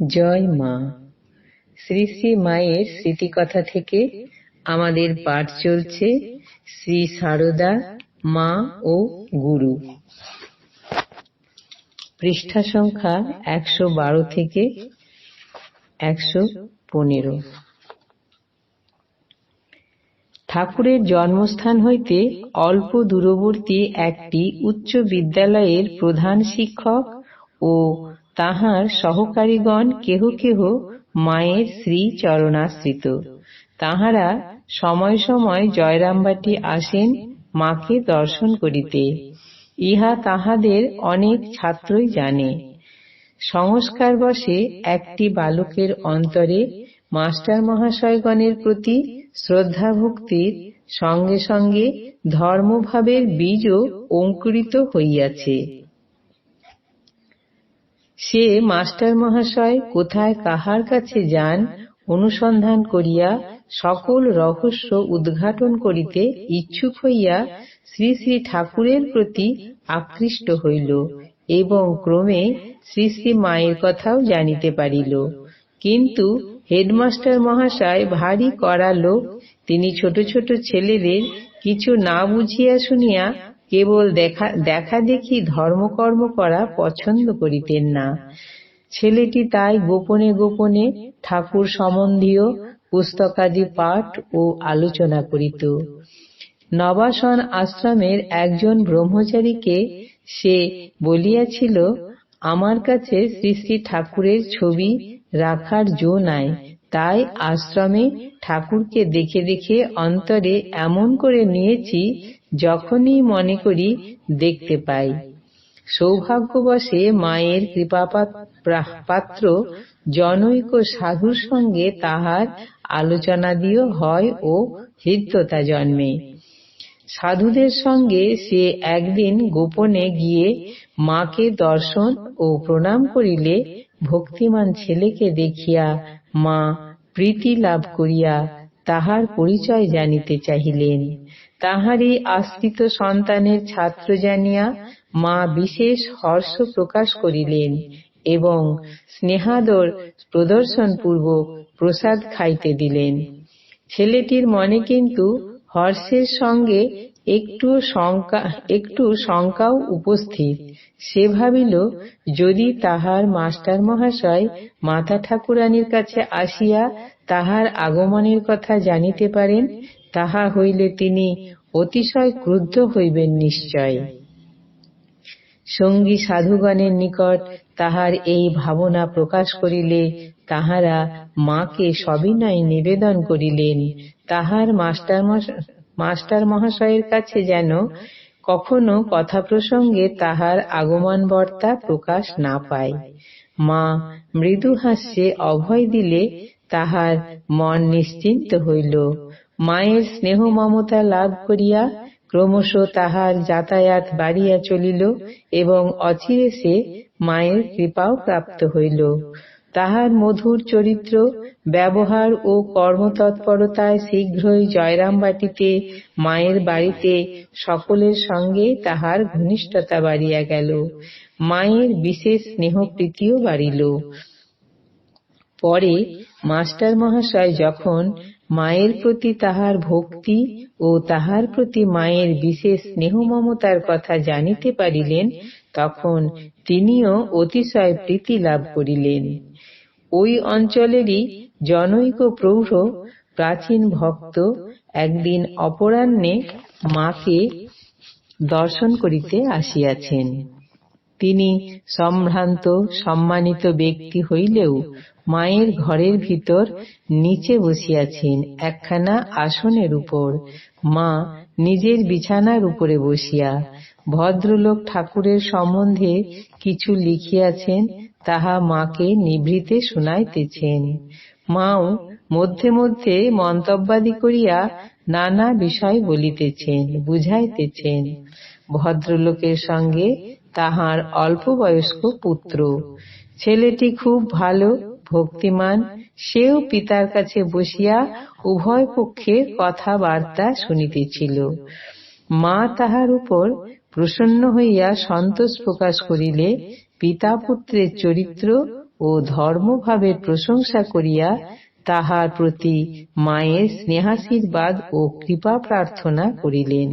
জয় মা। শ্রী শ্রী মায়ের স্মৃতিকথা থেকে আমাদের পাঠ চলছে শ্রী সারদা, মা ও গুরু। পৃষ্ঠা সংখ্যা একশো বারো থেকে একশো পনেরো। ঠাকুরের জন্মস্থান হইতে অল্প দূরবর্তী একটি উচ্চ বিদ্যালয়ের প্রধান শিক্ষক ও তাহার সহকারীগণ কেহ কেহ মায়ের শ্রী চরণাশ্রিত তাহারা সময় সময় জয়রামবাটি আসেন মাকে দর্শন করিতে। ইহা তাহাদের অনেক ছাত্রই জানে। সংস্কার বসে একটি বালকের অন্তরে মাস্টার মহাশয়গণের প্রতি শ্রদ্ধা ভক্তির সঙ্গে সঙ্গে ধর্মভাবের বীজও অঙ্কুরিত হইয়াছে। সে মাস্টার মহাশয় কোথায় কাহার কাছে যান, অনুসন্ধান করিয়া সকল রহস্য উদ্ঘাটন করিতে ইচ্ছুক হইয়া শ্রী শ্রী ঠাকুরের প্রতি আকৃষ্ট হইল এবং ক্রমে শ্রী শ্রী মায়ের কথাও জানিতে পারিল। কিন্তু হেডমাস্টার মহাশয় ভারী কড়া লোক, তিনি ছোট ছোট ছেলেদের কিছু না বুঝিয়া শুনিয়া কেবল দেখা দেখা দেখি ধর্মকর্ম করা পছন্দ করিতেন না। ছেলেটি তাই গোপনে গোপনে ঠাকুর সম্বন্ধীয় পুস্তকাদি পাঠ ও আলোচনা করিত। নবাসন আশ্রমের একজন ব্রহ্মচারীকে সে বলিয়াছিল, আমার কাছে শ্রী শ্রী ঠাকুরের ছবি রাখার জো নাই। তাই আশ্রমে ঠাকুরকে দেখে দেখে অন্তরে এমন করে নিয়েছি যখনই মনে করি দেখতে পাই। সৌভাগ্যবশে মায়ের কৃপাপাত্র জনৈক সাধুর সঙ্গে তাহার আলোচনাদিও হয় ও হৃদ্যতা জন্মে। সাধুদের সঙ্গে সে একদিন গোপনে গিয়ে মাকে দর্শন ও প্রণাম করিলে ভক্তিমান ছেলেকে দেখিয়া মা প্রীতি লাভ করিয়া তাহার পরিচয় জানিতে চাহিলেন। তাহারই আশ্রিত সন্তানের ছাত্র জানিয়া মা বিশেষ হর্ষ প্রকাশ করিলেন এবং স্নেহাদর প্রদর্শনপূর্বক প্রসাদ খাইতে দিলেন। ছেলেটির মনে কিন্তু হর্ষের সঙ্গে একটু শঙ্কা, একটু শঙ্কাও উপস্থিত। সে ভাবিল, যদি তাহার মাস্টার মহাশয় মাতা ঠাকুরানীর কাছে আসিয়া তাহার আগমনের কথা জানিতে পারেন তাহা হইলে তিনি অতিশয় ক্রুদ্ধ হইবেন নিশ্চয়। সঙ্গী সাধুগণের নিকট তাহার এই ভাবনা প্রকাশ করিলে তাহারা মাকে সবিনয় নিবেদন করিলেন, তাহার মাস্টার মাস্টার মহাশয়ের কাছে যেন কখনো কথা প্রসঙ্গে তাহার আগমন বর্তা প্রকাশ না পায়। মা, মৃদু হাস্যে অভয় দিলে তাহার মন নিশ্চিন্ত হইল। মায়ের স্নেহ মমতা লাভ করিয়া ক্রমশ তাহার যাতায়াত বাড়িয়া চলিল এবং অচিরে সে মায়ের কৃপাও প্রাপ্ত হইল। তাহার মধুর চরিত্র, ব্যবহার ও কর্মতৎপরতায় শীঘ্রই জয়রামবাটিতে মায়ের বাড়িতে সকলের সঙ্গে তাহার ঘনিষ্ঠতা বাড়িয়া গেল। মায়ের বিশেষ স্নেহ প্রীতিও বাড়িল। পরে মাস্টার মহাশয় যখন মায়ের প্রতি তাহার ভক্তি ও তাহার প্রতি মায়ের বিশেষ স্নেহ মমতার কথা জানিতে পারিলেন, তখন তিনিও অতিশয় প্রীতি লাভ করিলেন। ওই অঞ্চলেরই জনৈক প্রৌঢ়, প্রাচীন ভক্ত, একদিন অপরাহ্নে মাকে দর্শন করিতে আসিয়াছেন। তিনি সম্ভ্রান্ত, সম্মানিত ব্যক্তি হইলেও মায়ের ঘরের ভিতর নিচে বসিয়াছেন, একখানা আসনের উপর। মা নিজের বিছানার উপরে বসিয়া ভদ্রলোক ঠাকুরের সম্বন্ধে কিছু লিখিয়াছেন, তাহা মাকে নিভৃতে শুনাইতেছেন। মাও মধ্যে মধ্যে মন্তব্যাদি করিয়া নানা বিষয় বলিতেছেন, বুঝাইতেছেন। ভদ্রলোকের সঙ্গে তাহার অল্প বয়স্ক পুত্র। ছেলেটি খুব ভালো, ভক্তিমান, সেও পিতার কাছে বসিয়া উভয় পক্ষের কথাবার্তা শুনিতেছিল। মা তাহার উপর প্রসন্ন হইয়া সন্তোষ প্রকাশ করিলে পিতা পুত্রের চরিত্র ও ধর্মভাবের প্রশংসা করিয়া তাহার প্রতি মায়ের স্নেহাশীর্বাদ ও কৃপা প্রার্থনা করিলেন।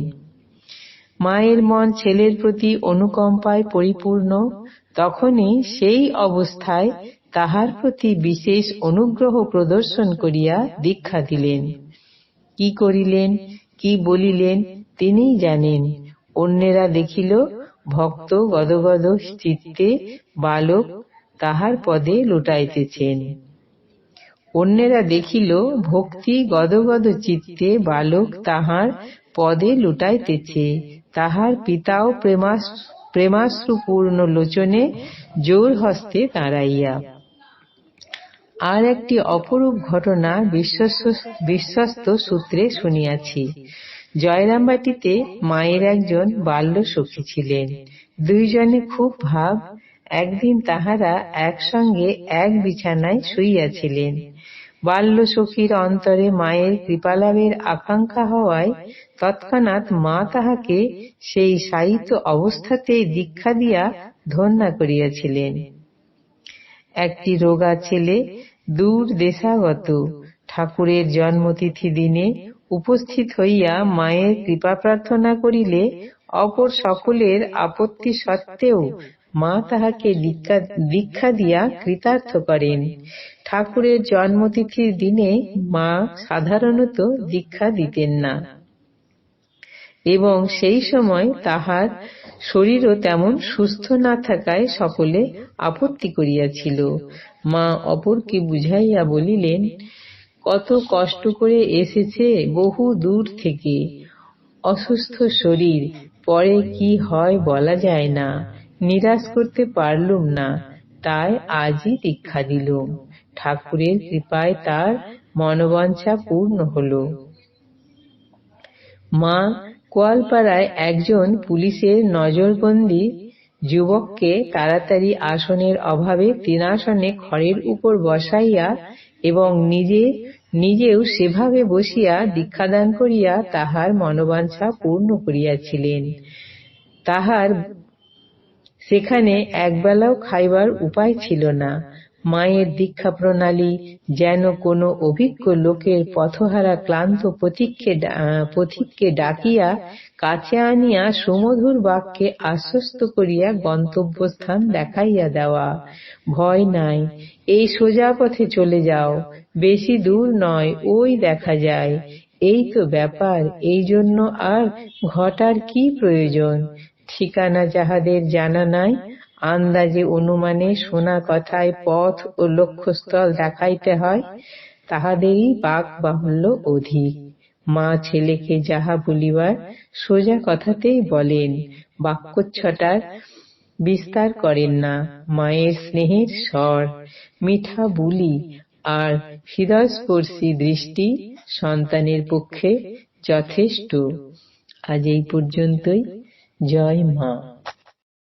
মায়ের মন ছেলের প্রতি অনুকম্পায় পরিপূর্ণ, তখনই সেই অবস্থায় তাহার প্রতি বিশেষ অনুগ্রহ প্রদর্শন করিয়া দীক্ষা দিলেন। কি করিলেন, কি বলিলেন তিনিই জানেন। অন্যেরা দেখিল, ভক্ত গদগদ চিত্তে বালক তাহার পদে লুটাইতেছেন। অন্যেরা দেখিল, ভক্তি গদগদ চিত্তে বালক তাহার পদে লুটাইতেছে। তাহার পিতাও প্রেমাশ্রুপূর্ণ লোচনে জোর হস্তে দাঁড়াইয়া। আর একটি অপরূপ ঘটনা বিশ্বস্ত সূত্রে শুনিয়াছি। জয়রামবাটিতে মায়ের একজন বাল্য সখী ছিলেন। দুইজনে খুব ভাব। একদিন তাহারা একসঙ্গে এক বিছানায় শুইয়াছিলেন। বাল্য সখীর অন্তরে মায়ের কৃপালাভের আকাঙ্ক্ষা হওয়ায় তৎক্ষণাৎ মা তাহাকে সেই সাহিত্য অবস্থাতেই দীক্ষা দিয়া ধন্যা করিয়াছিলেন। একটি রোগা ছেলে দূর দেশাগত, ঠাকুরের জন্মতিথি দিনে উপস্থিত হইয়া মায়ের কৃপা প্রার্থনা করিলে অপর সকলের আপত্তি সত্ত্বেও মা তাহাকে দীক্ষা দিয়া কৃতার্থ করেন। ঠাকুরের জন্মতিথির দিনে মা সাধারণত দীক্ষা দিতেন না। এবং সেই সময় তাহার শরীরও তেমন সুস্থ না থাকায় সকলে আপত্তি করিয়াছিল। মা অপরকে বুঝাইয়া বলিলেন, কত কষ্ট করে এসেছে বহু দূর থেকে। অসুস্থ শরীর, পরে কি হয় বলা যায় না। নিরাশ করতে পারলুম না, তাই আজই দীক্ষা দিলুম। ঠাকুরের কৃপায় তার মনোবাঞ্ছা পূর্ণ হল। মা কোয়ালপাড়ায় একজন পুলিশের নজরবন্দি যুবককে তাড়াতাড়ি আসনের অভাবে তৃণাসনে খড়ের উপর বসাইয়া এবং নিজে, নিজেও সেভাবে বসিয়া দীক্ষাদান করিয়া তাহার মনোবাঞ্ছা পূর্ণ করিয়াছিলেন। তাহার সেখানে একবেলাও খাইবার উপায় ছিল না। মায়ের দীক্ষা প্রণালী যেন কোনো অভিজ্ঞ লোকের পথহারা ক্লান্ত পথিককে ডাকিয়া কাছে আনিয়া সুমধুর বাক্যে আশ্বস্ত করিয়া গন্তব্যস্থান দেখাইয়া দেওয়া। ভয় নাই, এই সোজা পথে চলে যাও, বেশি দূর নয়, ওই দেখা যায়। এই তো ব্যাপার এই জন্য আর ঘটার কি প্রয়োজন? ঠিকানা যাহাদের জানা নাই, আন্দাজে অনুমানে শোনা কথায় পথ ও লক্ষ্যস্থল দেখাইতে হয়, তাহাদেরই বাক বাহুল্য অধিক। মা ছেলেকে যাহা বলিবার, সোজা কথাতেই বলেন, বাক্যচ্ছটার বিস্তার করেন না, মায়ের স্নেহের স্বর। মিঠা বুলি আর হৃদয়স্পর্শী দৃষ্টি সন্তানের পক্ষে যথেষ্ট। আজ এই পর্যন্তই। জয় মা